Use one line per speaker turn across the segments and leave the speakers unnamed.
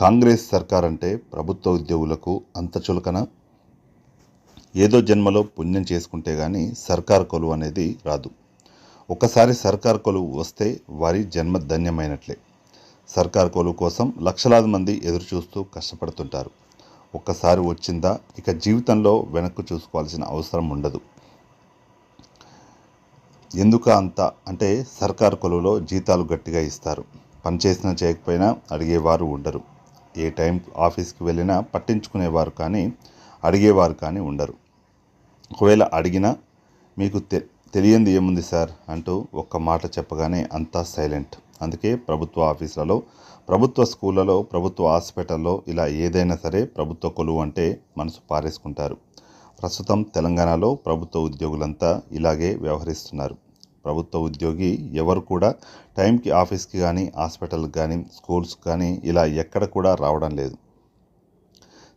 కాంగ్రెస్ సర్కార్ అంటే ప్రభుత్వ ఉద్యోగులకు అంత చులకన? ఏదో జన్మలో పుణ్యం చేసుకుంటే కానీ సర్కార్ కొలువు అనేది రాదు. ఒకసారి సర్కార్ కొలువు వస్తే వారి జన్మ ధన్యమైనట్లే. సర్కార్ కొలువు కోసం లక్షలాది మంది ఎదురు చూస్తూ కష్టపడుతుంటారు. ఒక్కసారి వచ్చిందా ఇక జీవితంలో వెనక్కు చూసుకోవాల్సిన అవసరం ఉండదు. ఎందుకు అంత? అంటే సర్కార్ కొలువులో జీతాలు గట్టిగా ఇస్తారు. పనిచేసినా చేయకపోయినా అడిగేవారు ఉండరు. ఏ టైం ఆఫీస్కి వెళ్ళినా పట్టించుకునేవారు కానీ అడిగేవారు కానీ ఉండరు. ఒకవేళ అడిగినా మీకు తె తెలియంది ఏముంది సార్ అంటూ ఒక్క మాట చెప్పగానే అంతా సైలెంట్. అందుకే ప్రభుత్వ ఆఫీసులలో ప్రభుత్వ స్కూళ్ళలో ప్రభుత్వ హాస్పిటల్లో ఇలా ఏదైనా సరే ప్రభుత్వ కొలువు అంటే మనసు పారేసుకుంటారు. ప్రస్తుతం తెలంగాణలో ప్రభుత్వ ఉద్యోగులంతా ఇలాగే వ్యవహరిస్తున్నారు. ప్రభుత్వ ఉద్యోగి ఎవరు కూడా టైంకి ఆఫీస్కి కానీ హాస్పిటల్కి కానీ స్కూల్స్కి కానీ ఇలా ఎక్కడ కూడా రావడం లేదు.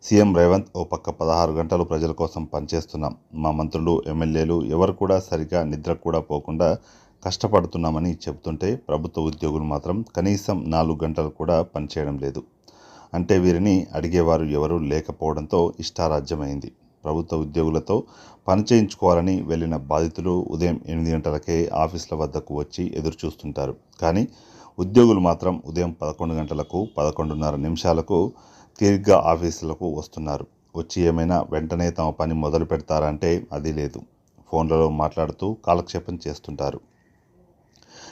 సీఎం రేవంత్ ఓ పక్క పదహారు గంటలు ప్రజల కోసం పనిచేస్తున్నాం మా మంత్రులు ఎమ్మెల్యేలు ఎవరు కూడా సరిగా నిద్ర కూడా పోకుండా కష్టపడుతున్నామని చెబుతుంటే ప్రభుత్వ ఉద్యోగులు మాత్రం కనీసం నాలుగు గంటలు కూడా పనిచేయడం లేదు. అంటే వీరిని అడిగేవారు ఎవరూ లేకపోవడంతో ఇష్టారాజ్యమైంది. ప్రభుత్వ ఉద్యోగులతో పని చేయించుకోవాలని వెళ్ళిన బాధితులు ఉదయం ఎనిమిది గంటలకే ఆఫీసుల వద్దకు వచ్చి ఎదురు చూస్తుంటారు కానీ ఉద్యోగులు మాత్రం ఉదయం పదకొండు గంటలకు పదకొండున్నర నిమిషాలకు తీరిగ్గా ఆఫీసులకు వస్తున్నారు. వచ్చి ఏమైనా వెంటనే తమ పని మొదలు పెడతారంటే అది లేదు. ఫోన్లలో మాట్లాడుతూ కాలక్షేపం చేస్తుంటారు.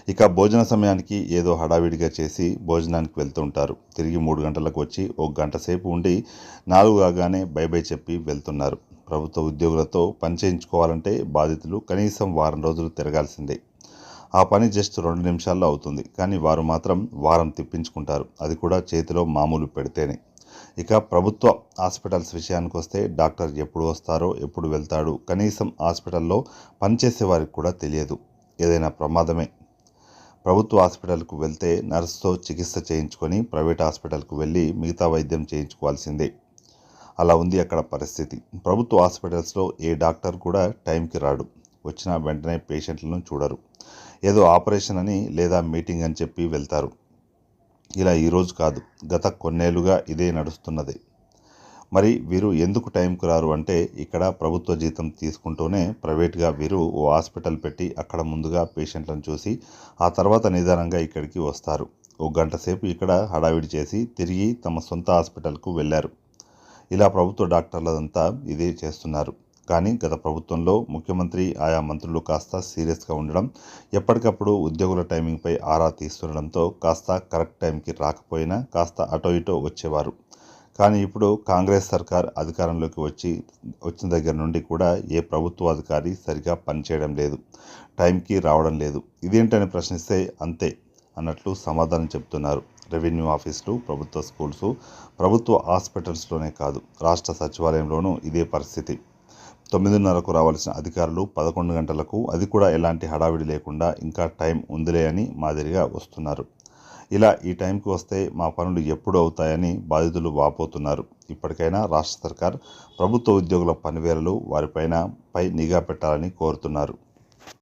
ఇక భోజన సమయానికి ఏదో హడావిడిగా చేసి భోజనానికి వెళ్తుంటారు. తిరిగి మూడు గంటలకు వచ్చి ఒక గంట సేపు ఉండి నాలుగు కాగానే బై బై చెప్పి వెళ్తున్నారు. ప్రభుత్వ ఉద్యోగులతో పని చేయించుకోవాలంటే బాధితులు కనీసం వారం రోజులు తిరగాల్సిందే. ఆ పని జస్ట్ రెండు నిమిషాల్లో అవుతుంది. కానీ వారు మాత్రం వారం తిప్పించుకుంటారు. అది కూడా చేతిలో మామూలు పెడితేనే. ఇక ప్రభుత్వ హాస్పిటల్స్ విషయానికి వస్తే డాక్టర్ ఎప్పుడు వస్తారో ఎప్పుడు వెళ్తాడు కనీసం హాస్పిటల్లో పనిచేసే వారికి కూడా తెలియదు. ఏదైనా ప్రమాదమే. ప్రభుత్వ హాస్పిటల్కు వెళ్తే నర్సుతో చికిత్స చేయించుకొని ప్రైవేట్ హాస్పిటల్కు వెళ్ళి మిగతా వైద్యం చేయించుకోవాల్సిందే. అలా ఉంది అక్కడ పరిస్థితి. ప్రభుత్వ హాస్పిటల్స్లో ఏ డాక్టర్ కూడా టైంకి రాడు. వచ్చిన వెంటనే పేషెంట్లను చూడరు. ఏదో ఆపరేషన్ అని లేదా మీటింగ్ అని చెప్పి వెళ్తారు. ఇలా ఈరోజు కాదు. గత కొన్నేళ్ళుగా ఇదే నడుస్తున్నది. మరి వీరు ఎందుకు టైంకు రారు అంటే ఇక్కడ ప్రభుత్వ జీతం తీసుకుంటూనే ప్రైవేట్గా వీరు ఓ హాస్పిటల్ పెట్టి అక్కడ ముందుగా పేషెంట్లను చూసి ఆ తర్వాత నిదానంగా ఇక్కడికి వస్తారు. ఓ గంట సేపు ఇక్కడ హడావిడి చేసి తిరిగి తమ సొంత హాస్పిటల్కు వెళ్ళారు. ఇలా ప్రభుత్వ డాక్టర్లదంతా ఇదే చేస్తున్నారు. కానీ గత ప్రభుత్వంలో ముఖ్యమంత్రి ఆయా మంత్రులు కాస్త సీరియస్గా ఉండడం ఎప్పటికప్పుడు ఉద్యోగుల టైమింగ్పై ఆరా తీస్తుండడంతో కాస్త కరెక్ట్ టైంకి రాకపోయినా కాస్త అటో ఇటో వచ్చేవారు. కానీ ఇప్పుడు కాంగ్రెస్ సర్కార్ అధికారంలోకి వచ్చి వచ్చిన దగ్గర నుండి కూడా ఏ ప్రభుత్వ అధికారి సరిగా పనిచేయడం లేదు టైంకి రావడం లేదు. ఇదేంటని ప్రశ్నిస్తే అంతే అన్నట్లు సమాధానం చెప్తున్నారు రెవెన్యూ ఆఫీసులు ప్రభుత్వ స్కూల్స్ ప్రభుత్వ హాస్పిటల్స్లోనే కాదు రాష్ట్ర సచివాలయంలోనూ ఇదే పరిస్థితి. తొమ్మిదిన్నరకు రావాల్సిన అధికారులు పదకొండు గంటలకు అది కూడా ఎలాంటి హడావిడి లేకుండా ఇంకా టైం ఉందిలే అని మాదిరిగా వస్తున్నారు. ఇలా ఈ టైంకి వస్తే మా పనులు ఎప్పుడు అవుతాయని బాధితులు వాపోతున్నారు. ఇప్పటికైనా రాష్ట్ర సర్కార్ ప్రభుత్వ ఉద్యోగుల పనివేళలు వారిపైన పై నిఘా పెట్టాలని కోరుతున్నారు.